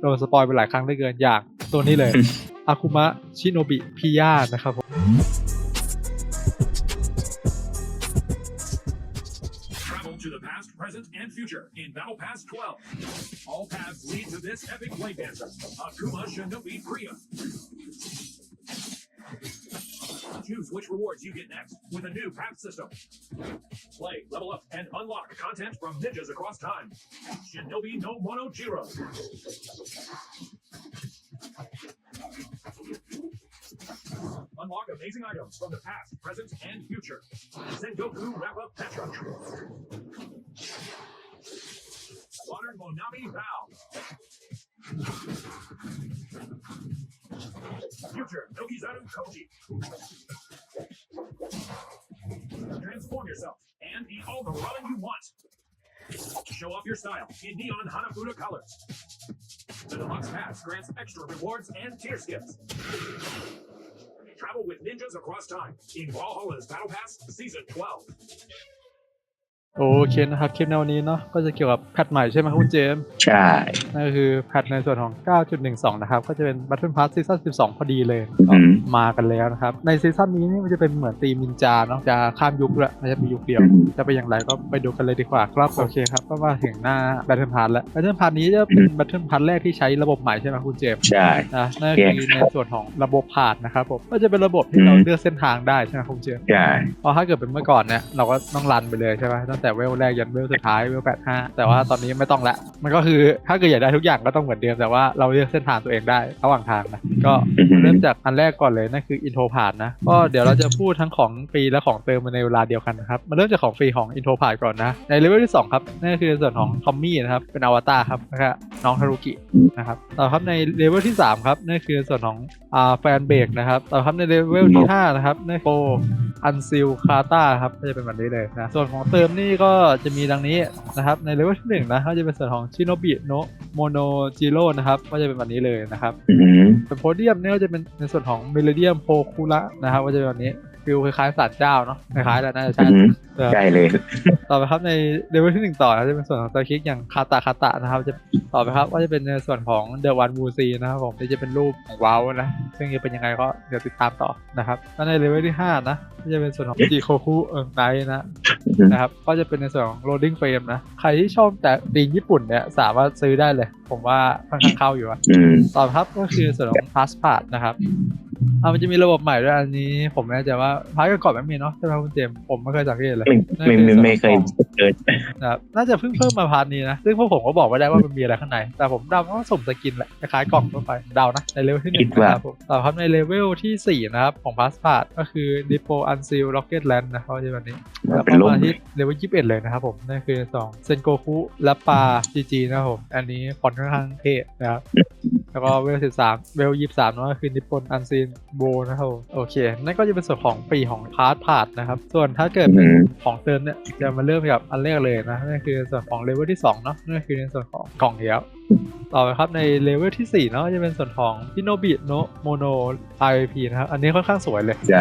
โดนสปอยไปหลายครั้งเหลือเกินอย่างตัวนี้เลยอาคุมะชิโนบิพิยานะครับผม Choose which rewards you get next with a new path system. Play, level up, and unlock content from ninjas across time. Shinobi no Monojiro. Unlock amazing items from the past, present, and future. Sengoku Wrap Up Petra. Modern Monami Vow. Future Nokizaru Koji. Transform yourself and eat all the ramen you want. Show off your style in neon Hanafuda colors. The deluxe pass grants extra rewards and tier skips. Travel with ninjas across time in Valhalla's Battle Pass Season 12. โอเคนะครับคลิปในวันนี้เนาะก็จะเกี่ยวกับแพทใหม่ใช่ไหมครับคุณเจมส์ใช่นั่นก็คือแพทในส่วนของ 9.12 นะครับ ก็จะเป็น Battle Pass ซีซั่น12 พอดีเลยอือหือมากันแล้วนะครับ ในซีซั่นนี้นี่มันจะเป็นเหมือนตีมินจาเนาะจะข้ามยุคละไม่ใช่มียุคเดียวอือหือจะเป็นอย่างไรก็ไปดูกันเลยดีกว่าครับโอเคครับก็มาถึงหน้า Battle Pass แล้ว Battle Pass นี้จะเป็น Battle Pass แรกที่ใช้ระบบใหม่ใช่ไหมคุณเจมส์ใช่นะนั่นก็คือในส่วนของระบบผ่านนะครับผมก็จะเป็นระบบที่เราอืมเลือกเส้นทางได้ใช่ไหมคุณเจมส์ใช่เพราะถ้าเกิดเป็นเมื่อก่อนเนี่ยเราก็ต้องรันไปเลยใช่ไหมตั้งแต่เวลแรกยันเวลสุดท้ายเวลแปดห้าแต่ว่าตอนนี้ไม่ต้องละ มันก็คือถ้าเกิดอยากได้ทุกอย่างก็ต้องเหมือนเดิมแต่ว่าเราเลือกเส้นทางตัวเองได้ระหว่างทางนะก็อือหือเริ่มจากอันแรกก่อนเลยนั่นคืออินโทรผ่านนะก็เดี๋ยวเราจะพูดทั้งของฟรีและของเติมมาในเวลาเดียวกันนะครับมาเริ่มจากของฟรีของอินโทรผ่านก่อนนะในเลเวลที่สองครับนั่นก็คือส่วนของทอมมี่นะครับเป็นอวตารครับนะครับน้องฮารุกินะครับต่อครับในเลเวลที่สามครับนั่นคือส่วนของอ่าแฟนเบรกนะครับต่อครับในเลเวลที่ห้านะครับนั่นโปอันซิลคาตาครับก็จะเป็นแบบนี้เลยนะส่วนของเติมนี่ก็จะมีดังนี้นะครับ ในเลเวลที่หนึ่งนะก็จะเป็นส่วนของชิโนบิโนโมโนจิโร่นะครับก็จะเป็นแบบนี้เลยนะครับอือหือเป็นโพเดียมเนี่ยก็จะเป็นในส่วนของเมโลเดียมโพคูระนะครับก็จะเป็นแบบนี้ฟิลคล้ายๆสารเจ้าเนาะคล้ายๆแล้วน่าจะอืใช่อหือเออใช่เลย ต่อไปครับในเลเวลที่หนึ่งต่อนะจะเป็นส่วนของตัวคลิกอย่างคาตาคาตะนะครับ จะต่อไปครับก็จะเป็นในส่วนของเดอะวันบูซีนะครับผมที่จะเป็นรูปของว้าวนะซึ่งจะเป็นยังไงก็เดี๋ยวติดตามต่อนะครับแล้วในเลเวลที่ห้านะก็จะเป็นส่วนของจิโคคุเอิงไนนะอือหือ นะครับ ก็จะเป็นในส่วนของ loading frame นะ ใครที่ชอบแต่ตีนญี่ปุ่นเนี่ยสามารถซื้อได้เลย ผมว่าค่อนข้างเข้าอยู่อะอืมต่อครับก็คือส่วนของ passport นะครับ อ่ามันจะมีระบบใหม่ด้วยอันนี้ ผมไม่แน่ใจว่าพาร์ทก่อนๆไม่มีเนาะใช่ไหมคุณเจมส์ผมไม่เคยสังเกตเลยไม่ไม่ไม่ไม่เคยเจอนะครับน่าจะเพิ่งเพิ่มมาพาร์ทนี้นะซึ่งพวกผมก็บอกไม่ได้ว่ามันมีอะไรข้างใน แต่ผมเดาว่าสุ่มสกินแหละคล้ายๆกล่องทั่วไปเดานะในเลเวลที่หนึ่งนะครับผมต่อครับในเลเวลที่สี่นะครับของ passport ก็คือ Depot Unseal Rocket Land นะครับก็จะแบบนี้แล้วเป็ก็นลมมาที่เลเวลยี่สิบเอ็ดเลยนะครับผมนั่นคือสองเซนโกคุและปาจีจีนะครับผมอันนี้ฟอนต์ค่อนข้างเท่นะครับ แล้วก็เวลสิบสามเวลยี่สามก็คือนิปปอนอันซีนโบนะครับผมโอเค นั่นก็จะเป็นส่วนของปีของพาร์ทพาร์ทนะครับ ส่วนถ้าเกิดเป็นอืมของเติมเนี่ยจะมาเริ่มกับอันแรกเลยนะนั่นคือส่วนของเลเวลที่สองเนาะนั่นคือในส่วนของกล่องเดียวต่อไปครับในเลเวลที่4เนาะจะเป็นส่วนของพิโนบิโนโมโน IVP นะครับ อันนี้ค่อนข้างสวยเลยจะ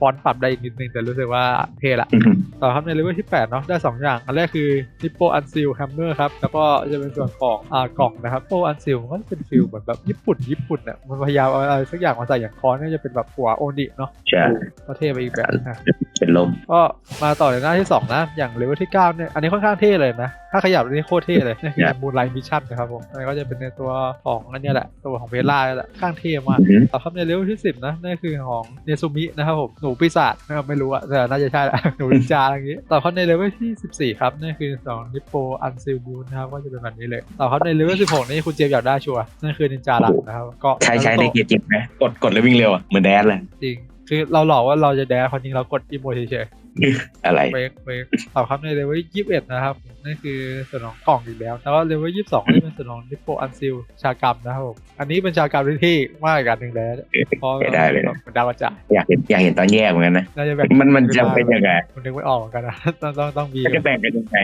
ฟอนต์ปรับได้อีกนิดนึงแต่รู้สึกว่าเท่ละอือหือต่อครับในเลเวลที่ 8 เนาะได้ 2 อย่าง อันแรกคือ Nippo Unseal Hammer ครับ แล้วก็จะเป็นส่วนของอ่ากล่องนะครับ Nippo Unseal มันก็จะเป็นฟิลเหมือนแบบญี่ปุ่นญี่ปุ่นอะมันพยายามเอาอะไรสักอย่างมาใส่อย่างคอนเนี่ยจะเป็นแบบหัวโอนิเนาะใช่ก็เท่ไปอีกแบบนะเป็นลมก็มาต่อในหน้าที่ 2 นะ อย่างเลเวลที่ 9 เนี่ย อันนี้ค่อนข้างเท่เลยนะ ถ้าขยับนี่โคตรเท่เลยนี่คือมูนไลท์มิชชั่นนะครับผมอันนี้ก็จะเป็นในตัวของอันเนี้ยแหละตัวของเพล่าแหละข้างเท่มากอือหือต่อครับในเลเวลที่ 10 นะนั่นคือของเนซูมินะครับผมหนูปีศาจนะครับไม่รู้อะแต่น่าจะใช่แหละหนูนินจาอะไรอย่างงี้ต่อครับในเลเวลที่ 14 ครับนั่นคือสองนิปโปอันซิลบูนะครับก็จะเป็นแบบนี้เลยต่อครับในเลเวล16 นี่คุณเจมส์อยากได้ชัวร์นั่นคือนินจาหลักนะครับก็ใช้ใช้ในเกียร์จริงไหมกดกดแล้ววิ่งเร็วอะเหมือนแดนเลยจริงคือเราหลอกว่าเราจะแดนความจริงเรากดอีโมเฉยๆอะไรเวกเวกต่อครับในเลเวลยี่สิบเอ็ดนะครับ นั่นคือส่วนของกล่องอีกแล้วแต่ว่าเลเวลยี่สิบสองก็จะเป็นส่วนของนิโปอันซิลชากรรมนะครับผม อันนี้เป็นชากรรมที่เท่มากอีกอันหนึ่งแล้วเพราะได้เลยมันดาวกระจายอยากเห็นอยากเห็นตอนแยกเหมือนกันนะน่าจะแบ่งมันมันจะเป็นยังไงมันนึกไม่ออกเหมือนกันนะต้องต้องต้องมีมันจะแบ่งกันยังไง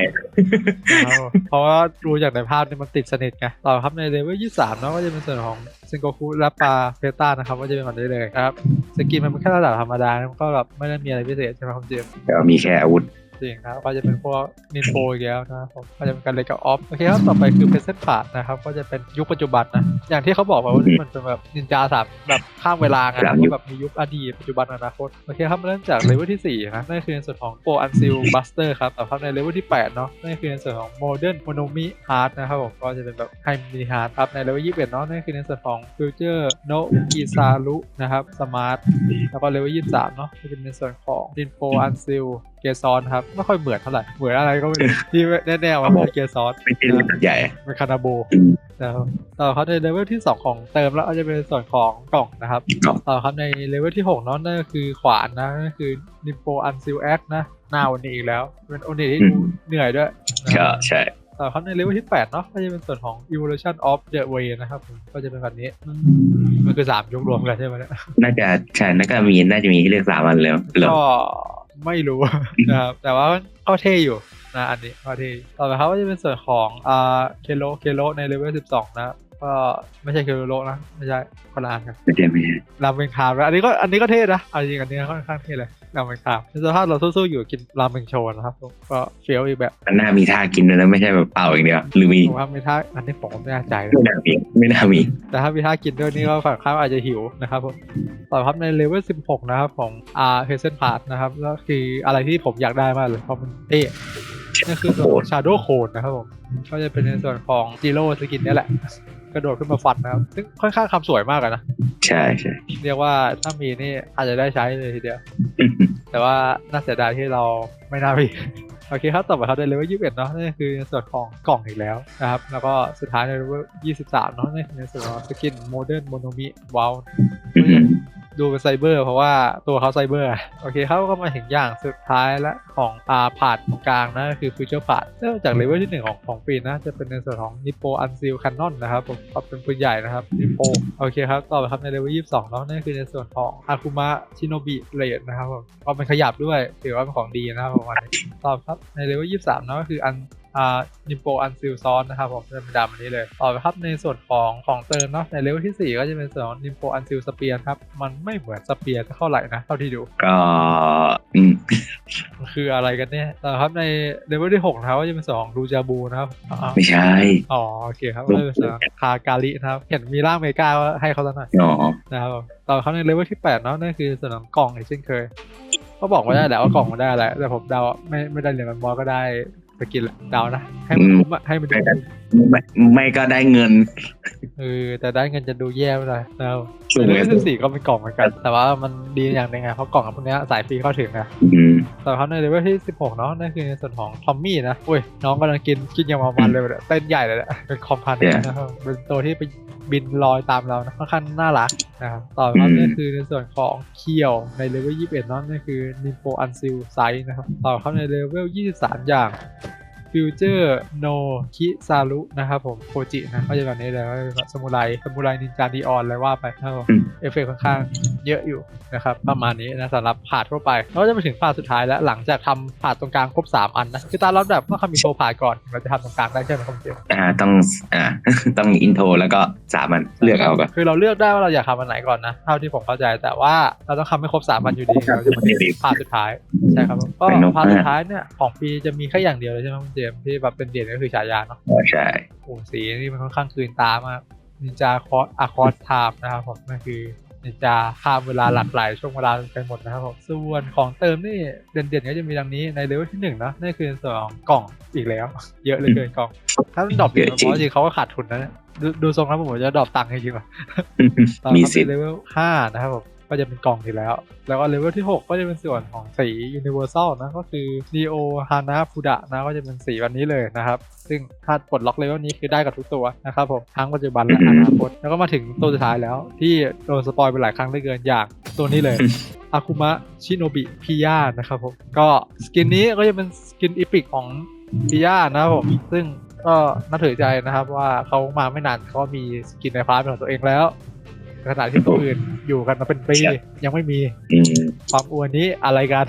นะครับผมเพราะว่าดูจากในภาพเนี่ยมันติดสนิทไงต่อครับในเลเวลยี่สามเนาะก็จะเป็นส่วนของซิงโกคุและปลาเพต้านะครับก็จะเป็นแบบนี้เลยนะครับสกินมันเป็นแค่ระดับธรรมดานะมันก็แบบไม่ได้มีอะไรพิเศษใช่ไหมครับเจมส์แต่ว่ามีแค่อาวุธ จริงนะครับก็จะเป็นพวกนินโฟอีกแล้วนะครับผมก็จะเป็นการเล่นกับออฟโอเคครับต่อไปคือเพรสเซนต์พาร์นะครับก็จะเป็นยุคปัจจุบันนะอย่างที่เขาบอกไปว่านี่มันเป็นแบบนินจาสามแบบข้ามเวลาไงครับที่แบบมียุคอดีตปัจจุบันอนาคตโอเคครับมาเริ่มจากเลเวลที่สี่นะนั่นคือในส่วนของโปรอันซิลบัสเตอร์ครับต่อครับในเลเวลที่แปดเนาะนั่นคือในส่วนของโมเดิร์นโมโนมิฮาร์ดนะครับผมก็จะเป็นแบบไฮมินิฮาร์ดครับในเลเวลยี่สิบเอ็ดเนาะนั่นคือในส่วนของฟิวเจอร์โนกิซารุนะครับสมาร์ทแล้วก็เลเวลยี่สิบสามเนาะก็จะเป็นในส่วนของดินโฟอันซิล เกซอนครับ ไม่ค่อยเหมือนเท่าไหร่ เหมือนอะไรก็ไม่รู้ที่แน่ๆว่าเป็นเกซอนไม่ใช่รุ่นใหญ่เป็นคานาโบอืมนะครับต่อครับในเลเวลที่ 2 ของเติมแล้วก็จะเป็นส่วนของกล่องนะครับกล่องต่อครับในเลเวลที่6เนาะนั่นก็คือขวานนะนั่นคือดินโฟอันซิลแอคนะหน้าวันนี้อีกแล้ว เป็นโอนิที่ดูเหนื่อยด้วยนะคใช่รับใช่ต่อครับในเลเวลที่ 8 เนาะก็จะเป็นส่วนของ evolution of the way นะครับผมก็จะเป็นแบบนี้ มันคือ 3 ยกรวมกันใช่ไหมเนี่ยน่าจะใช่น่าจะมีน่าจะมีให้เลือกสามอันเลยเหรอก็ ไม่รู้นะครับแต่ว่าก็เท่อยู่นะอันนี้ก็เท่ต่อไปครับก็จะเป็นส่วนของอ่าเคโลเคโลในเลเวล12นะครับก็ไม่ใช่เคโลนะไม่ใช่คนละอันกันไม่ใช่ไม่ใช่รามเมงคามแล้วอันนี้ก็อันนี้ก็เท่นะเอาจริงอันนี้ค่อนข้างเท่เลย รามเมงคามในสภาพเราสู้ๆอยู่กินรามเมงโชว์นะครับผมก็เฟี้ยวอีกแบบมันน่ามีท่ากินด้วยนะไม่ใช่แบบเปล่าอย่างเดียวหรือมีผมว่าไม่ท่าอันนี้ผมไม่แน่ใจนะไม่น่ามีไม่น่ามีแต่ถ้ามีท่ากินด้วยนี่ก็ฝั่งข้ามอาจจะหิวนะครับผมต่อครับในเลเวล16 นะครับของอาร์เพเซนพาร์นะครับก็คืออะไรที่ผมอยากได้มากเลยเพราะมันเท่นั่นคือส่วนของชาโดว์โคนนะครับผมก็จะเป็นในส่วนของจีโร่สกินนี่แหละ กระโดดขึ้นมาฟันนะครับ ซึ่งค่อนข้างคำสวยมากอะนะ ใช่ใช่เรียกว่าถ้ามีนี่อาจจะได้ใช้เลยทีเดียว แต่ว่าน่าเสียดายที่เราไม่น่ามีโอเคครับ ต่อไปครับในเลเวล21เนาะนั่นคือในส่วนของกล่องอีกแล้วนะครับ แล้วก็สุดท้ายในเลเวล23เนาะนั่นคือในส่วนของสกินโมเดิร์นโมโนมิวาลอืม ดูเป็นไซเบอร์ เพราะว่าตัวเขาไซเบอร์อะโอเคเขาก็มาถึงอย่างสุดท้ายและของอาพาดตรงกลางนะก็คือฟิวเจอร์พาดเริ่มจากเลเวลที่ 1 ของของปีนะ จะเป็นในส่วนของนิปโปอันซิลคันนอนนะครับผมก็เป็นปืนใหญ่นะครับนิปโปโอเคครับ ต่อไปครับในเลเวล22เนาะนั่นคือในส่วนของอาคุมะชิโนบิเลดนะครับผมก็เป็นขยับด้วยถือว่าเป็นของดีนะครับประมาณนี้ต่อครับในเลเวล23เนาะก็คืออัน อ่านิโปอันซิลซอนนะครับผมจะเป็นดำอันนี้เลยต่อไปครับในส่วนของของเติมเนาะในเลเวลที่ 4 ก็จะเป็นส่วนของนิโปอันซิลสเปียนครับ มันไม่เหมือนสเปียนเท่าไหร่นะ เท่าที่ดู ก็อืมมันคืออะไรกันเนี่ยต่อครับในเลเวลที่6นะครับก็จะเป็นส่วนของดูจาบูนะครับอ่าไม่ใช่ อ๋อโอเคครับก็จะเป็นส่วนของคาการินะครับ เห็นมีร่างเมกาว่าให้เขาซะหน่อยอ๋อนะครับผมต่อไปครับในเลเวลที่8เนาะนั่นคือส่วนของกล่องอีกเช่นเคย ก็บอกว่าได้แหละว่ากล่องมันได้แหละแต่ผมเดาไม่ไม่ได้เหรียญมันบอลก็ได้ ไปกินแหละเดานะ ให้มันคุ้มอะให้มันดูคุ้มไม่ไม่ก็ได้เงินเออแต่ได้เงินจะดูแย่ไปเลยแล้วช่วงเลนี้เวลสิบสี่ก็เป็นกล่องเหมือนกัน แต่ว่ามันดีอย่างหนึงไงเพราะกล่องพวกเนี้ยสายฟรีเข้าถึงนะอืมแต่เขาในเลเวลที่สิบหกเนาะนั่นคือในส่วนของทอมมี่นะอุ้ยน้องกำลังกินกินอย่างมันๆเลยเนี่ยเต้นใหญ่เลยแหละเป็นคอมพานเนี่ยนะครับเป็นตัวที่ไป บินลอยตามเรานะค่อนข้างน่ารักนะครับ ต่อมานี่คือในส่วนของเคียวในเลเวลยี่สิบเอ็ดเนาะนั่นคือนิโ o อันซิลไซนะครับ ต่อเข้าในเลเวลยี่สิบสามอย่าง ฟิวเจอร์โนคิซารุนะครับผมโคจินะก็จะแบบนี้เลยก็จะแบบสมุไรสมุไรนินจาดีออนอะไรว่าไปนะครับผมอืมเอฟเฟกต์ค่อนข้างเยอะอยู่นะครับประมาณนี้นะสำหรับผ่าดทั่วไปแล้วก็จะมาถึงผ่าดสุดท้ายแล้วหลังจากทำผ่าดตรงกลางครบ 3 อันนะคือตามรอบแบบต้องทำมีโชว์ผ่าดก่อนถึงเราจะทำตรงกลางได้ใช่ไหมครับคุณเจมส์อ่าต้องอ่าต้องอินโทรแล้วก็สามอันเลือกเอาก่อนคือเราเลือกได้ว่าเราอยากทำอันไหนก่อนนะเท่าที่ผมเข้าใจแต่ว่าเราต้องทำให้ครบ3อันอยู่ดีเราจะมาถึงผ่าดสุดท้ายใช่ครับผมก็เป็นนกผ่าดสุดท้ายเนี่ยของปีจะมีแค่อย่างเดียวเลยใช่ไหมคุณเจมส์ที่แบบเป็นเด่นก็คือฉายาเนาะอ๋อใช่โอ้สีนี่มันค่อนข้างคืนตามากนินจาคอสอะคอสไทม์นะครับผมนั่นคือนินจาข้ามเวลาหลากหลายช่วงเวลาไปหมดนะครับผมส่วนของเติมนี่เด่นๆก็จะมีดังนี้ในเลเวลที่หนึ่งนะนั่นคือส่วนของกล่องอีกแล้ว เยอะเหลยเกินกล่อง ถ้ามันดรอปอยู่เพราะจริงเขาก็ขาดทุนนะเนี่ยดูดูทรงแล้วผมว่าจะดรอปตังค์จริงๆว่ะต่อมีครับสิทในธิ์เลเวล5นะครับผม ก็จะเป็นกล่องอีกแล้ว แล้วก็เลเวลที่ 6 ก็จะเป็นส่วนของสี Universal นะ ก็คือ Neo Hana Fuda นะ ก็จะเป็นสีวันนี้เลยนะครับ ซึ่งถ้าปลดล็อกเลเวลนี้คือได้กับทุกตัวนะครับผมทั้งปัจจุบันและอนาคต แล้วก็มาถึงตัวสุดท้ายแล้ว ที่โดนสปอยไปหลายครั้งเหลือเกินอย่างตัวนี้เลยอาคุมะชิโนบิพิยานะครับผม ก็สกินนี้ก็จะเป็นสกินอีพิกของพิยานะครับผม ซึ่งก็น่าถือใจนะครับว่าเขามาไม่นานเขาก็มีสกินในพาร์ทเป็นของตัวเองแล้วใน ขณะที่ตัวอื่นอยู่กันมาเป็นปีใช่ยังไม่มีอืมความอวนนี้อะไรกัน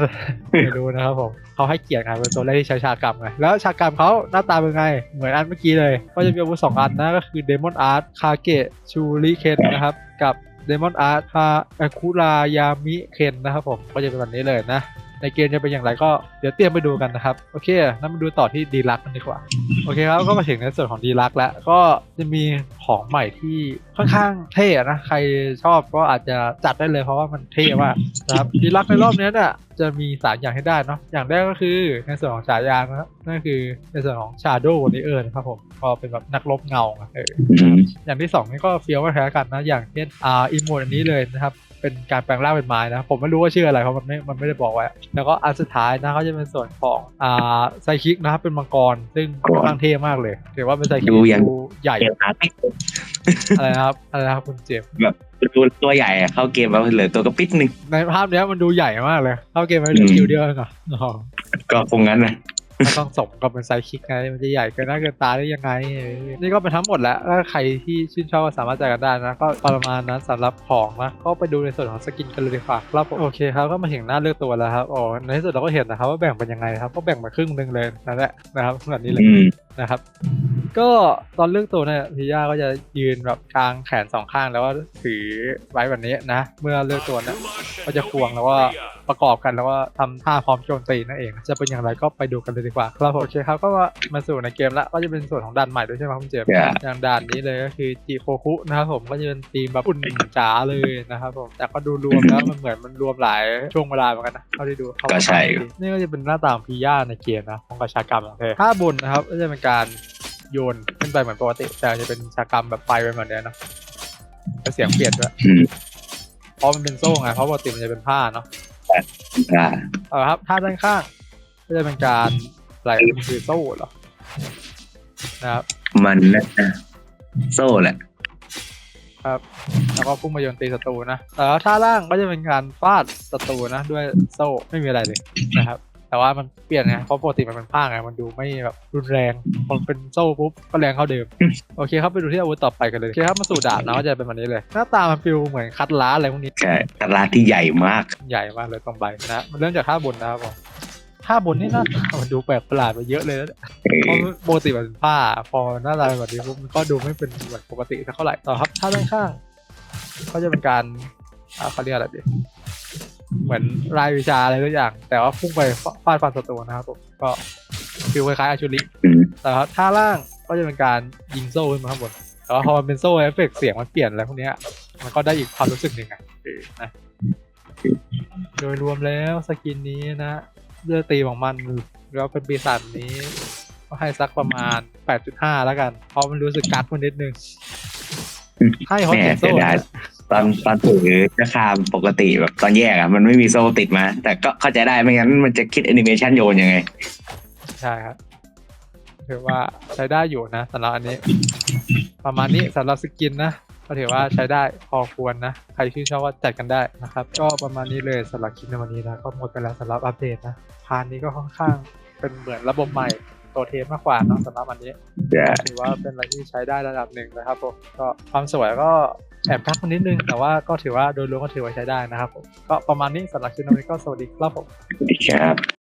ไม่รู้นะครับผมเขาให้เกียรติไงเป็นตัวแรกที่ใช้ชากรรมไงแล้วชากรรมเขาหน้าตาเป็นไง เหมือนอันเมื่อกี้เลยก็จะมีอาวุธสองอันนะก็คือเดมอนอาร์ตคาเกะชูริเคนนะครับ กับเดมอนอาร์ตคาอาคุรายามิเคนนะครับผมก็จะเป็นแบบนี้เลยนะ ในเกมจะเป็นอย่างไรก็เดี๋ยวเตรียมไปดูกันนะครับ โอเคนั้นมาดูต่อที่ดีลักกันดีกว่า โอเคครับ ก็มาถึงในส่วนของดีลักแล้ว ก็จะมีของใหม่ที่ค่อนข้างเท่นะ ใครชอบก็อาจจะจัดได้เลยเพราะว่ามันเท่มากนะครับดีลักในรอบเนี้ยเนี่ยจะมีสามอย่างให้ได้เนาะอย่างแรกก็คือในส่วนของฉายานะครับนั่นคือในส่วนของ Shadow Warrior นะครับผมก็เป็นแบบนักรบเงาอะเอออืมอย่างที่สองนี่ก็เฟี้ยวไม่แพ้กันนะ อย่างเช่นอ่าอีโมดอันนี้เลยนะครับ เป็นการแปลงร่างเป็นไม้นะ ผมไม่รู้ว่าชื่ออะไรเพราะมันไม่ มันไม่ได้บอกไว้ แล้วก็อันสุดท้ายนะก็จะเป็นส่วนของอ่าไซคิกนะครับเป็นมังกร ซึ่งค่อนข้างเท่มากเลยถือว่าเป็นไซคิกดูยังดูใหญ่ เกมอาร์ติอะไรนะครับ อะไรนะครับคุณเจมส์แบบดูตัวใหญ่อะเข้าเกมมาเหลือตัวกระปิดหนึ่งในภาพเนี้ยมันดูใหญ่มากเลย เข้าเกมไปเหลืออืมคิวเดียวเองเหรออ๋อก็คงงั้นนะ ก็ต้องสมกับเป็นไซคิกไง มันจะใหญ่เกินหน้าเกินตาได้ยังไง นี่ก็เป็นทั้งหมดแล้วถ้าใครที่ชื่นชอบก็สามารถจ่ายกันได้นะ ก็ประมาณนั้นสำหรับของนะ ก็ไปดูในส่วนของสกินกันเลยดีกว่าครับผมโอเคครับ ก็มาถึงหน้าเลือกตัวแล้วครับอ๋อในที่สุดเราก็เห็นนะครับว่าแบ่งเป็นยังไงครับ ก็แบ่งมาครึ่งหนึ่งเลยนั่นแหละนะครับแบบนี้เลยอืมนะครับก็ตอนเลือกตัวเนี่ยพี่ย่าก็จะยืนแบบกลางแขนสองข้างแล้วก็ถือไว้แบบนี้นะ เมื่อเลือกตัวเนะก็จะควงแล้วว่า ประกอบกันแล้วก็ทำท่าพร้อมโจมตีนั่นเองจะเป็นอย่างไรก็ไปดูกันเลยดีกว่าครับผมโอเคครับก็มาสู่ในเกมแล้วก็จะเป็นส่วนของด่านใหม่ด้วยใช่ไหมคุณเจมส์ Yeah. อย่างด่านนี้เลยก็คือจิโคคุนะครับผมก็จะเป็นธีมแบบอุ่นจ๋าเลยนะครับผมแต่ก็ดูรวมแล้วมันเหมือนมันรวมหลายช่วงเวลาเหมือนกันนะเท่าที่ดูเข้าก็ใช่นี่ก็จะเป็นหน้าตาของพีย่าในเกมนะของกระชากรรมของเธอถ้าบนนะครับก็จะเป็นการโยนขึ้นไปเหมือนปกติแต่จะเป็นชากรรมแบบไฟไปเหมือนเนี้ยเนอะแล้วเสียงเปลี่ยนด้วย อืม เพราะมันเป็นโซ่ไงเพราะปกติมันจะเป็นผ้าเนาะ อ่าเอาละครับท่าด้านข้างก็จะเป็นการอะไรมันคือโซ่เหรอนะครับมันน่าจะโซ่แหละ ครับแล้วก็พุ่งมาโยนตีศัตรูนะแต่ว่าท่าล่างก็จะเป็นการฟาดศัตรูนะ ด้วยโซ่ไม่มีอะไรเลยนะครับ แต่ว่ามันเปลี่ยนไงเพราะปกติมันเป็นผ้าไงมันดูไม่แบบรุนแรงพอมันเป็นโซ่ปุ๊บก็แรงเข้าเดิม โอเคครับไปดูที่อาวุธต่อไปกันเลยโอเคครับมาสู่ดาบนะก็จะเป็นแบบนี้เลย หน้าตามันฟิลเหมือนคัดล้าอะไรพวกนี้ใช่ตลาดที่ใหญ่มากใหญ่มากเลยตรงใบนะมันเริ่มจากท่าบนนะครับผมท่าบนนี่หน้าตามันดูแปลกประหลาดไปเยอะเลยนะเอเพราะอปกติมันเป็นผ้า พอหน้าตาเป็นแบบนี้ปุ๊บมันก็ดูไม่เป็นเหมือนปกติสักเท่าไหร่ต่อครับท่าด้านข้างก็จะเป็นการอ่าเขาเรียกอะไรดี เหมือนรายวิชาอะไรทุกอย่าง แต่ว่าพุ่งไปฟาดฟันศัตรูนะครับผมก็ฟิลคล้ายๆอาชูริอืมแต่ว่าท่าล่างก็จะเป็นการยิงโซ่ขึ้นมาข้างบนแต่ว่าพอมันเป็นโซ่เอฟเฟกต์เสียงมันเปลี่ยนอะไรพวกเนี้ยมันก็ได้อีกความรู้สึกหนึ่งอะเออนะโดยรวมแล้วสกินนี้นะเลือกตีของมันแล้วเป็นปีศาจนี้ ก็ให้สักประมาณ 8.5 แล้วกัน เพราะมันรู้สึกกักมันนิดนึงให้ฮอตแหม่เทนโซ่เสียดาย ตอนตอนถือราคาปกติแบบตอนแยกอะมันไม่มีโซ่ติดมา แต่ก็เข้าใจได้ไม่งั้นมันจะคิดแอนิเมชันโยนยังไง ใช่ครับถือว่าใช้ได้อยู่นะสำหรับอันนี้ ประมาณนี้สำหรับสกินนะก็ถือว่าใช้ได้พอควรนะ ใครชื่นชอบก็จัดกันได้นะครับ ก็ประมาณนี้เลยสำหรับคลิปในวันนี้นะก็หมดไปแล้วสำหรับอัปเดตนะพาร์ทนี้ก็ค่อนข้างเป็นเหมือนระบบใหม่ ตัวเทสมากกว่าเนอะสำหรับอันนี้ Yeah. ถือว่าเป็นอะไรที่ใช้ได้ระดับหนึ่งนะครับผมก็ความสวยก็แอบกักมันนิดนึง แต่ว่าก็ถือว่าโดยรวมก็ถือว่าใช้ได้นะครับผมก็ประมาณนี้สำหรับคลิปนี้ก็สวัสดีครับผมครับ